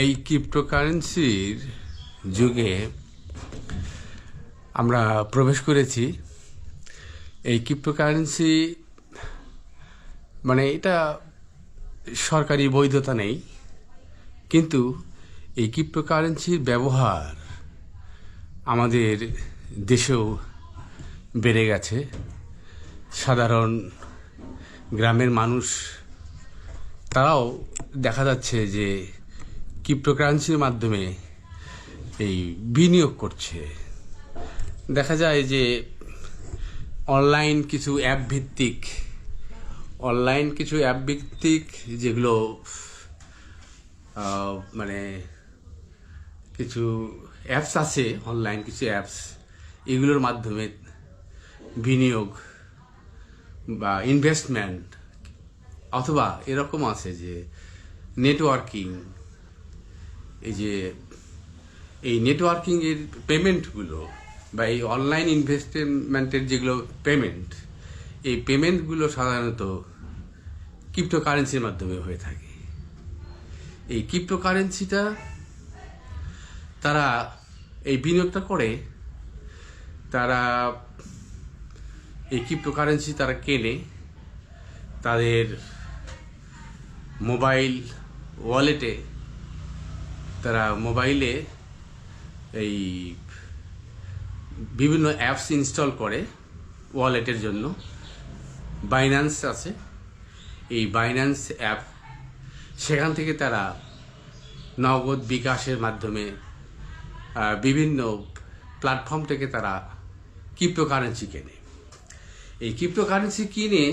এই ক্রিপ্টোকারেন্সির যুগে আমরা প্রবেশ করেছি। এই ক্রিপ্টোকারেন্সি মানে এটা সরকারি বৈধতা নেই। কিন্তু এই ক্রিপ্টোকারেন্সির ব্যবহার আমাদের দেশেও বেড়ে গেছে। সাধারণ গ্রামের মানুষ, তারাও দেখা যাচ্ছে যে ক্রিপ্টোকারেন্সির মাধ্যমে এই বিনিয়োগ করছে। দেখা যায় যে অনলাইন কিছু অ্যাপ ভিত্তিক অনলাইন কিছু অ্যাপ ভিত্তিক যেগুলো মানে কিছু অ্যাপস আছে অনলাইন কিছু অ্যাপস এগুলোর মাধ্যমে বিনিয়োগ বা ইনভেস্টমেন্ট অথবা এরকম আছে যে নেটওয়ার্কিং এই যে, এই নেটওয়ার্কিং এর পেমেন্টগুলো বা এই অনলাইন ইনভেস্টমেন্টের যেগুলো পেমেন্ট এই পেমেন্টগুলো সাধারণত ক্রিপ্টোকারেন্সির মাধ্যমে হয়ে থাকে। এই ক্রিপ্টোকারেন্সিটা তারা এই বিনিয়োগটা করে, তারা এই ক্রিপ্টোকারেন্সি তারা কেনে, তাদের মোবাইল ওয়ালেটে তারা মোবাইলে এই বিভিন্ন অ্যাপস ইনস্টল করে ওয়ালেটের জন্য। বাইন্যান্স আছে। এই বাইন্যান্স অ্যাপ, সেখান থেকে তারা নগদ বিকাশের মাধ্যমে বিভিন্ন প্ল্যাটফর্ম থেকে তারা ক্রিপ্টোকারেন্সি কেনে। এই ক্রিপ্টোকারেন্সি কিনে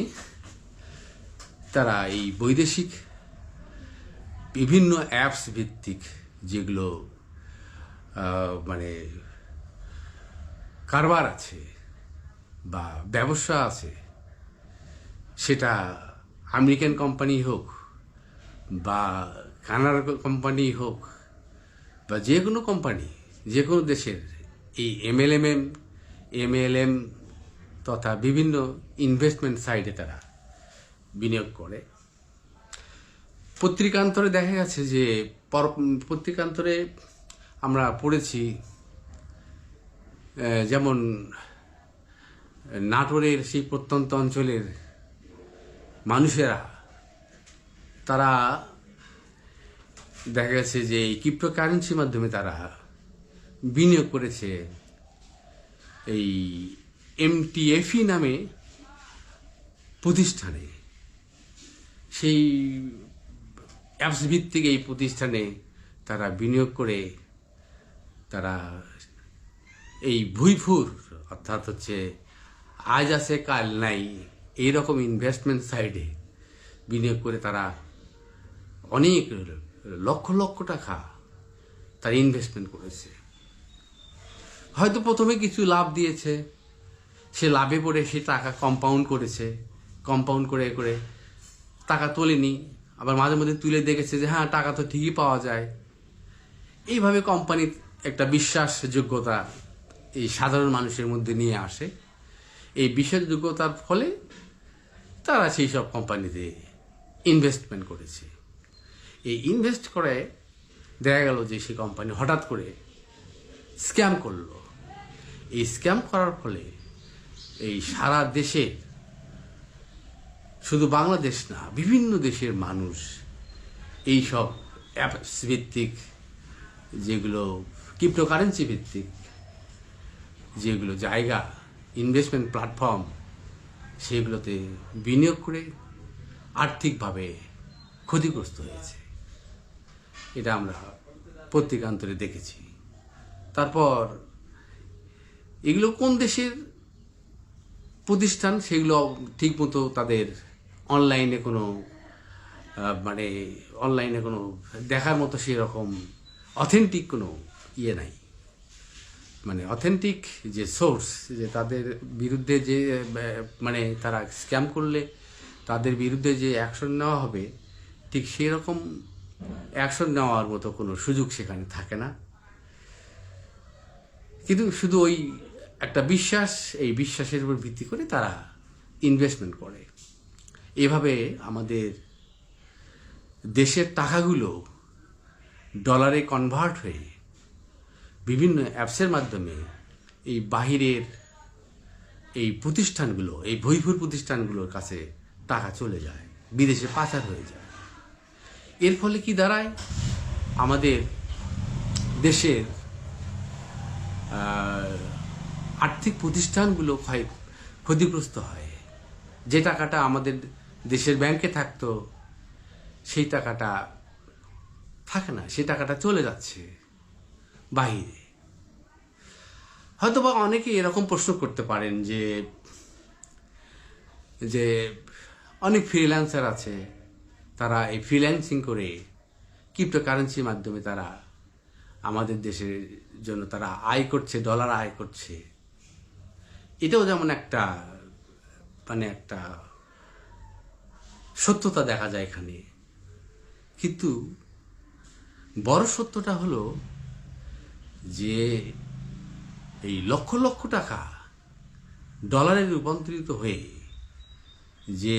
তারা এই বৈদেশিক বিভিন্ন অ্যাপস ভিত্তিক যেগুলো মানে কারবার আছে বা ব্যবসা আছে, সেটা আমেরিকান কোম্পানি হোক বা কানাডা কোম্পানি হোক বা যে কোনো কোম্পানি, যে কোনো দেশের এই এমএলএমএম, এমএলএম তথা বিভিন্ন ইনভেস্টমেন্ট সাইটে তারা বিনিয়োগ করে। পত্রিকান্তরে দেখা গেছে যে পর- পত্রিকান্তরে আমরা পড়েছি যেমন, নাটোরের সেই প্রত্যন্ত অঞ্চলের মানুষেরা, তারা দেখা গেছে যে এই ক্রিপ্টোকারেন্সির মাধ্যমে তারা বিনিয়োগ করেছে। এই এমটিএফই নামে প্রতিষ্ঠানে। সেই অ্যাপস ভিত্তিক এই প্রতিষ্ঠানে তারা বিনিয়োগ করে তারা এই ভুইফুর, অর্থাৎ হচ্ছে আজ আছে, কাল নাই এই রকম ইনভেস্টমেন্ট সাইডে বিনিয়োগ করে তারা অনেক লক্ষ লক্ষ টাকা তার ইনভেস্টমেন্ট করেছে। হয়তো প্রথমে কিছু লাভ দিয়েছে, সে লাভে পড়ে সে টাকা কম্পাউন্ড করেছে কম্পাউন্ড করে করে টাকা তোলেনি আবার মাঝে মধ্যে তুলে দেখেছে যে হ্যাঁ টাকা তো ঠিকই পাওয়া যায়। এইভাবে কোম্পানি একটা বিশ্বাসযোগ্যতা এই সাধারণ মানুষের মধ্যে নিয়ে আসে। এই বিশ্বাসযোগ্যতার ফলে তারা সেই সব কোম্পানিতে ইনভেস্টমেন্ট করেছে। এই ইনভেস্ট করে দেখা গেল যে, সেই কোম্পানি হঠাৎ করে স্ক্যাম করল। এই স্ক্যাম করার ফলে এই সারা দেশে শুধু বাংলাদেশ না, বিভিন্ন দেশের মানুষ এই সব অ্যাপস ভিত্তিক যেগুলো ক্রিপ্টোকারেন্সি ভিত্তিক যেগুলো জায়গা ইনভেস্টমেন্ট প্ল্যাটফর্ম সেগুলোতে বিনিয়োগ করে আর্থিকভাবে ক্ষতিগ্রস্ত হয়েছে। এটা আমরা পত্রিকান্তরে দেখেছি। তারপর এগুলো কোন দেশের প্রতিষ্ঠান সেগুলো ঠিকমতো তাদের অনলাইনে কোনো মানে অনলাইনে কোনো দেখার মতো সেরকম অথেন্টিক কোনো ইয়ে নাই। মানে অথেন্টিক যে সোর্স যে তাদের বিরুদ্ধে যে মানে তারা স্ক্যাম করলে তাদের বিরুদ্ধে যে অ্যাকশন নেওয়া হবে, ঠিক সেরকম অ্যাকশন নেওয়ার মতো কোনো সুযোগ সেখানে থাকে না। কিন্তু শুধু ওই একটা বিশ্বাস, এই বিশ্বাসের উপর ভিত্তি করে তারা ইনভেস্টমেন্ট করে। এভাবে আমাদের দেশের টাকাগুলো ডলারে কনভার্ট হয়ে বিভিন্ন অ্যাপসের মাধ্যমে এই বাহিরের এই প্রতিষ্ঠানগুলো, এই ভৈভুর প্রতিষ্ঠানগুলোর কাছে টাকা চলে যায়, বিদেশে পাচার হয়ে যায়। এর ফলে কি দাঁড়ায়? আমাদের দেশের আর্থিক প্রতিষ্ঠানগুলো ক্ষয় ক্ষতিগ্রস্ত হয়। যে টাকাটা আমাদের দেশের ব্যাংকে থাকতো, সেই টাকাটা থাকে না, সেই টাকাটা চলে যাচ্ছে বাহিরে। হয়তোবা অনেকে এরকম প্রশ্ন করতে পারেন যে যে অনেক ফ্রিল্যান্সার আছে, তারা এই ফ্রিল্যান্সিং করে ক্রিপ্টোকারেন্সির মাধ্যমে তারা আমাদের দেশের জন্য তারা আয় করছে ডলার আয় করছে। এটাও যেমন একটা মানে একটা সত্যতা দেখা যায় এখানে। কিন্তু বড় সত্যটা হলো যে এই লক্ষ লক্ষ টাকা ডলারে রূপান্তরিত হয়ে যে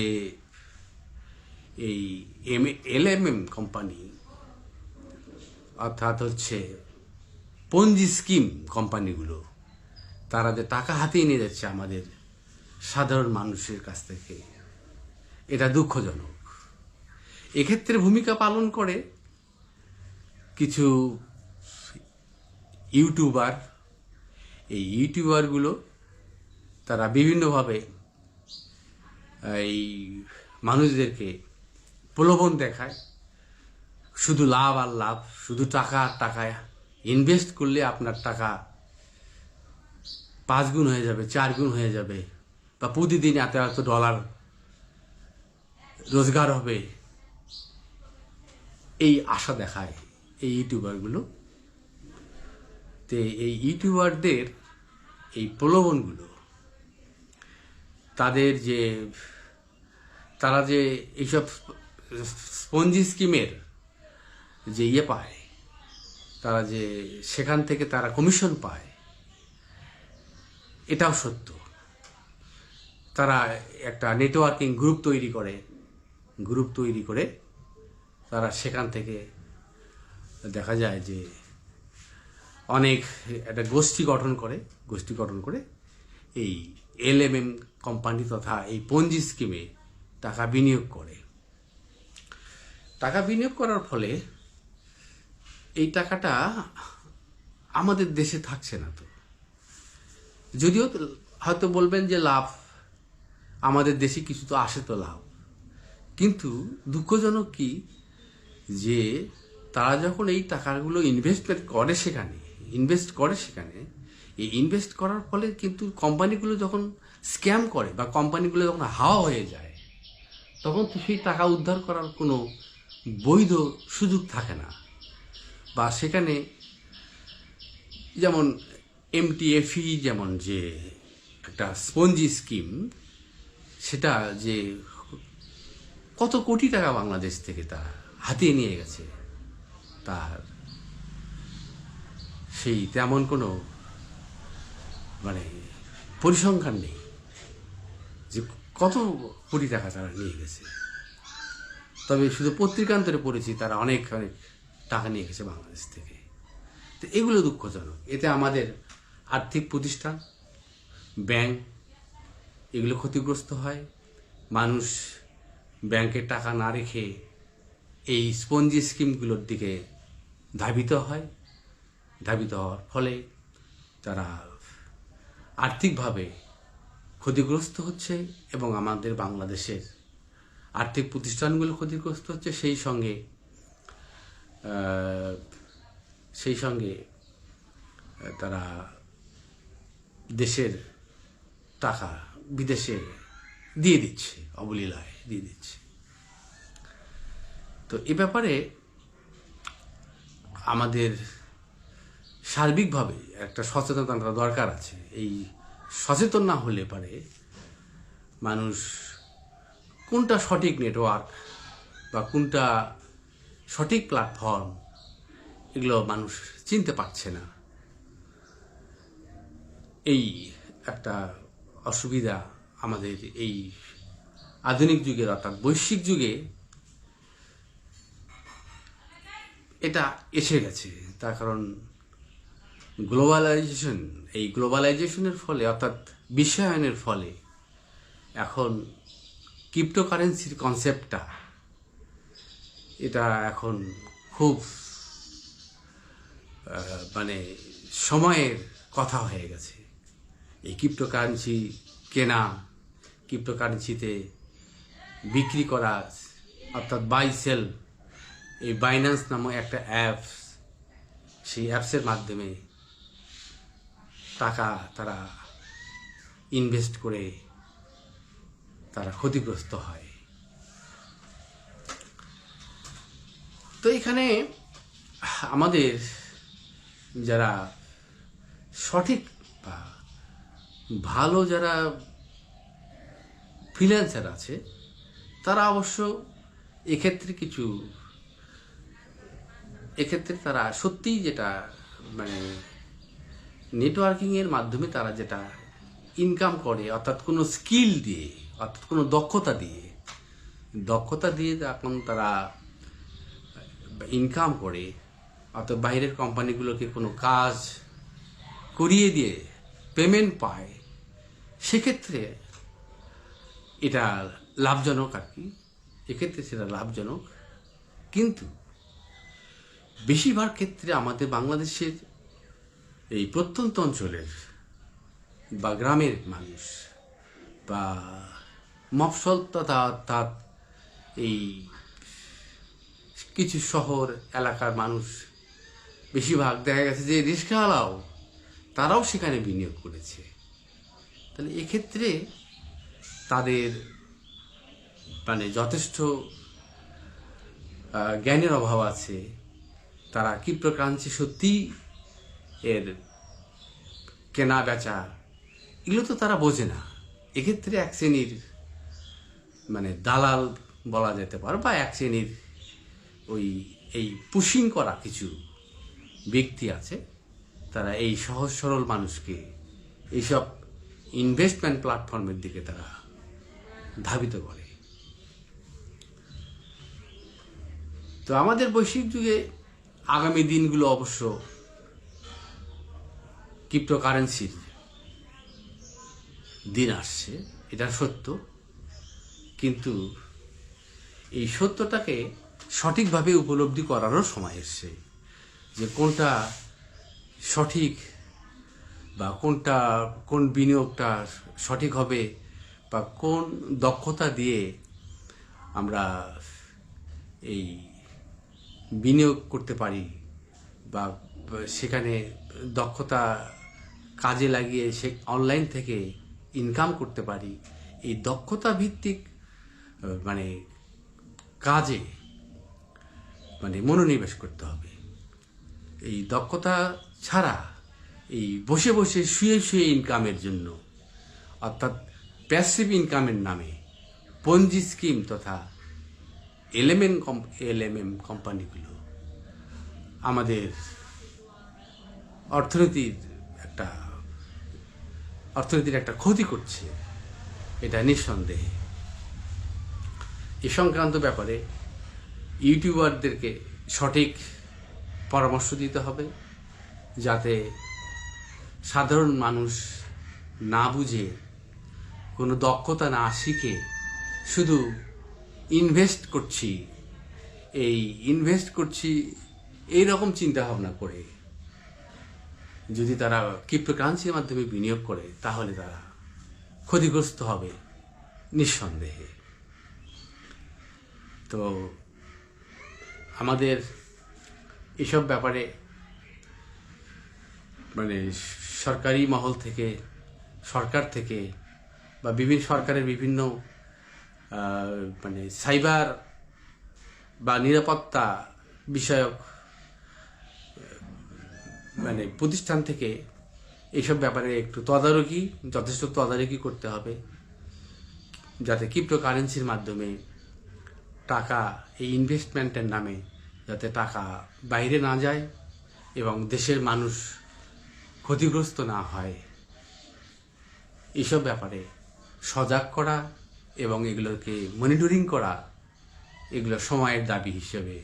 এই M L M M company, অর্থাৎ হচ্ছে পঞ্জি স্কিম কোম্পানিগুলো, তারা যে টাকা হাতিয়ে নিয়ে যাচ্ছে আমাদের সাধারণ মানুষের কাছ থেকে। এটা দুঃখজনক। এক্ষেত্রে ভূমিকা পালন করে কিছু ইউটিউবার। এই ইউটিউবারগুলো তারা বিভিন্নভাবে, এই মানুষদেরকে প্রলোভন দেখায়। শুধু লাভ আর লাভ, শুধু টাকা আর টাকায় ইনভেস্ট করলে আপনার টাকা পাঁচ গুণ হয়ে যাবে চার গুণ হয়ে যাবে। বা প্রতিদিন এত এত ডলার রোজগার হবে এই আশা দেখায় এই ইউটিউবারগুলো। তো এই ইউটিউবারদের এই প্রলোভনগুলো, তাদের যে, তারা যে এইসব স্পঞ্জি স্কিমের যে ইয়ে পায়, তারা যে সেখান থেকে তারা কমিশন পায়, এটাও সত্য। তারা একটা নেটওয়ার্কিং গ্রুপ তৈরি করে। গ্রুপ তৈরি করে তারা সেখান থেকে দেখা যায় যে অনেক একটা গোষ্ঠী গঠন করে, গোষ্ঠী গঠন করে এই এল এম এম কোম্পানি তথা এই পঞ্জি স্কিমে টাকা বিনিয়োগ করে। টাকা বিনিয়োগ করার ফলে এই টাকাটা আমাদের দেশে থাকছে না তো। যদিও হয়তো বলবেন যে লাভ, আমাদের দেশে কিছু তো আসে তো লাভ। কিন্তু দুঃখজনক কি? যে তারা যখন এই টাকাগুলো ইনভেস্টমেন্ট করে সেখানে ইনভেস্ট করে সেখানে, এই ইনভেস্ট করার ফলে কিন্তু কোম্পানিগুলো যখন স্ক্যাম করে বা কোম্পানিগুলো যখন হাওয়া হয়ে যায়, তখন তো সেই টাকা উদ্ধার করার কোনো বৈধ সুযোগ থাকে না। বা সেখানে যেমন এমটিএফই যেমন যে একটা স্পঞ্জি স্কিম সেটা যে কত কোটি টাকা বাংলাদেশ থেকে তা হাতিয়ে নিয়ে গেছে। তার সেই তেমন কোনো মানে পরিসংখ্যান নেই যে কত কোটি টাকা তারা নিয়ে গেছে। তবে শুধু পত্রিকান্তরে পড়েছি, তারা অনেক অনেক টাকা নিয়ে গেছে বাংলাদেশ থেকে। তো এগুলো দুঃখজনক। এতে আমাদের আর্থিক প্রতিষ্ঠান, ব্যাংক, এগুলো ক্ষতিগ্রস্ত হয়। মানুষ ব্যাংকে টাকা না রেখে এই স্পঞ্জি স্কিমগুলোর দিকে ধাবিত হয়। ধাবিত হওয়ার ফলে তারা আর্থিকভাবে ক্ষতিগ্রস্ত হচ্ছে এবং আমাদের বাংলাদেশের আর্থিক প্রতিষ্ঠানগুলো ক্ষতিগ্রস্ত হচ্ছে। সেই সঙ্গে সেই সঙ্গে তারা দেশের টাকা বিদেশে দিয়ে দিচ্ছে অবলীলায়। দিয়ে দিচ্ছে। তো এ ব্যাপারে আমাদের সার্বিকভাবে একটা সচেতনতা দরকার আছে। এই সচেতন না হলে পারে মানুষ কোনটা সঠিক নেটওয়ার্ক বা কোনটা সঠিক প্ল্যাটফর্ম এগুলো মানুষ চিনতে পারছে না। এই একটা অসুবিধা আমাদের এই আধুনিক যুগে অর্থাৎ বৈশ্বিক যুগে এটা এসে গেছে। তার কারণ গ্লোবালাইজেশন, এই গ্লোবালাইজেশনের ফলে, অর্থাৎ বিশ্বায়নের ফলে এখন ক্রিপ্টোকারেন্সির কনসেপ্টটা, এটা এখন খুব মানে সময়ের কথা হয়ে গেছে। এই ক্রিপ্টোকারেন্সি কেনা, ক্রিপ্টোকারেন্সিতে বিক্রি করা অর্থাৎ বাই সেল এই বাইন্যান্স নামক একটা অ্যাপস সেই অ্যাপসের মাধ্যমে টাকা তারা ইনভেস্ট করে তারা ক্ষতিগ্রস্ত হয়। তো এখানে আমাদের যারা সঠিক বা ভালো যারা ফ্রিল্যান্সার আছে তারা অবশ্য এক্ষেত্রে কিছু, এক্ষেত্রে তারা সত্যিই যেটা মানে নেটওয়ার্কিংয়ের মাধ্যমে তারা যেটা ইনকাম করে, অর্থাৎ কোনো স্কিল দিয়ে, অর্থাৎ কোনো দক্ষতা দিয়ে দক্ষতা দিয়ে এখন তারা ইনকাম করে, অর্থাৎ বাইরের কোম্পানিগুলোকে কোনো কাজ করিয়ে দিয়ে পেমেন্ট পায়, সেক্ষেত্রে এটা লাভজনক আর কি। এক্ষেত্রে সেটা লাভজনক। কিন্তু বেশিরভাগ ক্ষেত্রে আমাদের বাংলাদেশের এই প্রত্যন্ত অঞ্চলের বা গ্রামের মানুষ বা মফসল তথা অর্থাৎ এই কিছু শহর এলাকার মানুষ বেশিরভাগ দেখা গেছে যে রিক্সাওয়ালাও তারাও সেখানে বিনিয়োগ করেছে। তাহলে এক্ষেত্রে তাদের মানে যথেষ্ট জ্ঞানের অভাব আছে, তারা ক্রিপ্টোকারেন্সি সত্যি এর কেনা বেচা? এগুলো তো তারা বোঝে না। এক্ষেত্রে এক শ্রেণির মানে দালাল বলা যেতে পারে, বা এক শ্রেণির ওই, এই পুশিং করা কিছু ব্যক্তি আছে, তারা এই সহজ সরল মানুষকে এইসব ইনভেস্টমেন্ট প্ল্যাটফর্মের দিকে তারা ধাবিত করে। তো আমাদের বৈশ্বিক যুগে আগামী দিনগুলো অবশ্য ক্রিপ্টোকারেন্সির দিন আসছে, এটা সত্য। কিন্তু এই সত্যটাকে সঠিকভাবে উপলব্ধি করারও সময় এসছে যে কোনটা সঠিক বা কোনটা, কোন বিনিয়োগটা সঠিক হবে বা কোন দক্ষতা দিয়ে আমরা এই বিনিয়োগ করতে পারি বা সেখানে দক্ষতা কাজে লাগিয়ে সে অনলাইন থেকে ইনকাম করতে পারি, এই দক্ষতা ভিত্তিক মানে কাজে মানে মনোনিবেশ করতে হবে। এই দক্ষতা ছাড়া এই বসে বসে শুয়ে শুয়ে ইনকামের জন্য, অর্থাৎ প্যাসিভ ইনকামের নামে পঞ্জি স্কিম তথা এলএমএন এলএমএম কোম্পানিগুলো আমাদের অর্থনীতির একটা অর্থনীতির একটা ক্ষতি করছে, এটা নিঃসন্দেহে। এ সংক্রান্ত ব্যাপারে ইউটিউবারদেরকে সঠিক পরামর্শ দিতে হবে, যাতে সাধারণ মানুষ না বুঝে, কোনো দক্ষতা না শিখে, শুধু ইনভেস্ট করছি, এই ইনভেস্ট করছি, এই রকম চিন্তা ভাবনা করে যদি তারা ক্রিপ্টোকারেন্সির মাধ্যমে বিনিয়োগ করে, তাহলে তারা ক্ষতিগ্রস্ত হবে নিঃসন্দেহে। তো আমাদের এসব ব্যাপারে মানে সরকারি মহল থেকে, সরকার থেকে বা বিভিন্ন সরকারের বিভিন্ন মানে সাইবার বা নিরাপত্তা বিষয়ক মানে প্রতিষ্ঠান থেকে এইসব ব্যাপারে একটু তদারকি, যথেষ্ট তদারকি করতে হবে যাতে ক্রিপ্টোকারেন্সির মাধ্যমে টাকা, এই ইনভেস্টমেন্টের নামে যাতে টাকা বাইরে না যায় এবং দেশের মানুষ ক্ষতিগ্রস্ত না হয়। এসব ব্যাপারে সজাগ করা এবং এগুলোকে মনিটরিং করা, এগুলো সময়ের দাবি হিসেবে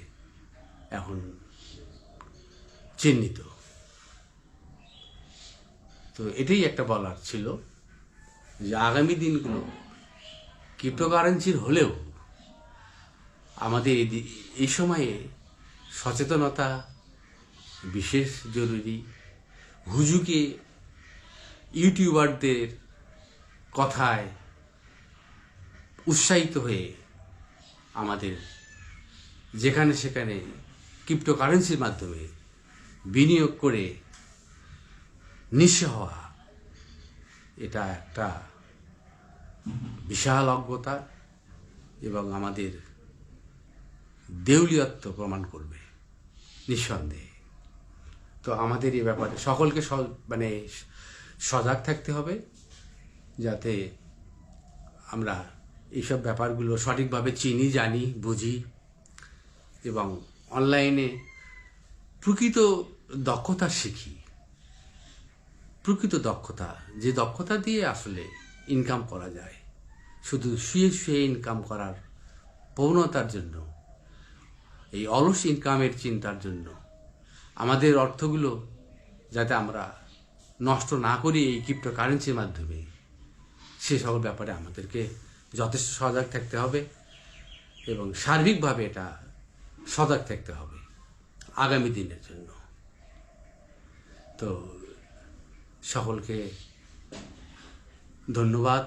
এখন চিহ্নিত। তো এটাই একটা বলার ছিল যে আগামী দিনগুলো ক্রিপ্টোকারেন্সির হলেও আমাদের এই এই সময়ে সচেতনতা বিশেষ জরুরি। হুজুকে ইউটিউবারদের কথায় উৎসাহিত হয়ে আমাদের যেখানে সেখানে ক্রিপ্টোকারেন্সির মাধ্যমে বিনিয়োগ করে নিঃস্ব হওয়া, এটা একটা বিশাল অজ্ঞতা এবং আমাদের দেউলিয়ত্ব প্রমাণ করবে নিঃসন্দেহে। তো আমাদের এই ব্যাপারে সকলকে মানে সজাগ থাকতে হবে যাতে আমরা এইসব ব্যাপারগুলো সঠিকভাবে চিনি, জানি, বুঝি এবং অনলাইনে প্রকৃত দক্ষতা শিখি। প্রকৃত দক্ষতা, যে দক্ষতা দিয়ে আসলে ইনকাম করা যায়। শুধু শুয়ে শুয়ে ইনকাম করার প্রবণতার জন্য, এই অলস ইনকামের চিন্তার জন্য আমাদের অর্থগুলো যাতে আমরা নষ্ট না করি এই ক্রিপ্টো কারেন্সির মাধ্যমে, সে সকল ব্যাপারে আমাদেরকে যথেষ্ট সজাগ থাকতে হবে এবং সার্বিকভাবে এটা সজাগ থাকতে হবে আগামী দিনের জন্য। তো সকলকে ধন্যবাদ,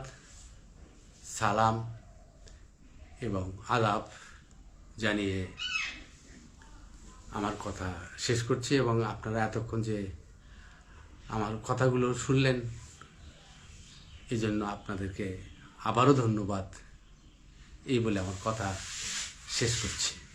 সালাম এবং আলাপ জানিয়ে আমার কথা শেষ করছি এবং আপনারা এতক্ষণ যে আমার কথাগুলো শুনলেন এই জন্য আপনাদেরকে আবারও ধন্যবাদ। এই বলে আমার কথা শেষ করছি।